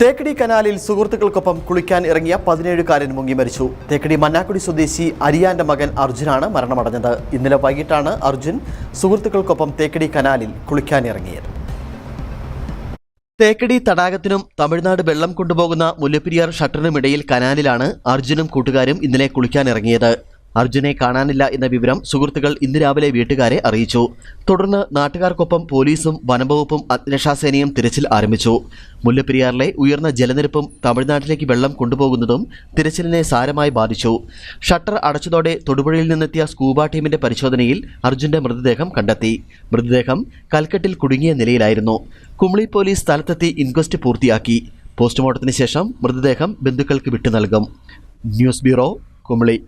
തേക്കടി കനാലിൽ സുഹൃത്തുക്കൾക്കൊപ്പം കുളിക്കാൻ ഇറങ്ങിയ പതിനേഴുകാരൻ മുങ്ങി മരിച്ചു. തേക്കടി മന്നാക്കുടി സ്വദേശി അരിയാന്റെ മകൻ അർജുനാണ് മരണമടഞ്ഞത്. ഇന്നലെ വൈകിട്ടാണ് അർജുൻ സുഹൃത്തുക്കൾക്കൊപ്പം തേക്കടി കനാലിൽ കുളിക്കാൻ ഇറങ്ങിയത്. തേക്കടി തടാകത്തിനും തമിഴ്നാട് വെള്ളം കൊണ്ടുപോകുന്ന മുല്ലപ്പെരിയാർ ഷട്ടറിനുമിടയിൽ കനാലിലാണ് അർജുനും കൂട്ടുകാരും ഇന്നലെ കുളിക്കാൻ ഇറങ്ങിയത്. അർജുനെ കാണാനില്ല എന്ന വിവരം സുഹൃത്തുക്കൾ ഇന്ന് രാവിലെ വീട്ടുകാരെ അറിയിച്ചു. തുടർന്ന് നാട്ടുകാർക്കൊപ്പം പോലീസും വനംവകുപ്പും അഗ്നിരക്ഷാസേനയും തിരച്ചിൽ ആരംഭിച്ചു. മുല്ലപ്പെരിയാറിലെ ഉയർന്ന ജലനിരപ്പും തമിഴ്നാട്ടിലേക്ക് വെള്ളം കൊണ്ടുപോകുന്നതും തിരച്ചിലിനെ സാരമായി ബാധിച്ചു. ഷട്ടർ അടച്ചതോടെ തൊടുപുഴയിൽ നിന്നെത്തിയ സ്കൂബ ടീമിന്റെ പരിശോധനയിൽ അർജുന്റെ മൃതദേഹം കണ്ടെത്തി. മൃതദേഹം കൽക്കട്ടിൽ കുടുങ്ങിയ നിലയിലായിരുന്നു. കുമളി പോലീസ് സ്ഥലത്തെത്തി ഇൻക്വസ്റ്റ് പൂർത്തിയാക്കി. പോസ്റ്റ്മോർട്ടത്തിന് ശേഷം മൃതദേഹം ബന്ധുക്കൾക്ക് വിട്ടു നൽകും. News bureau Kumily.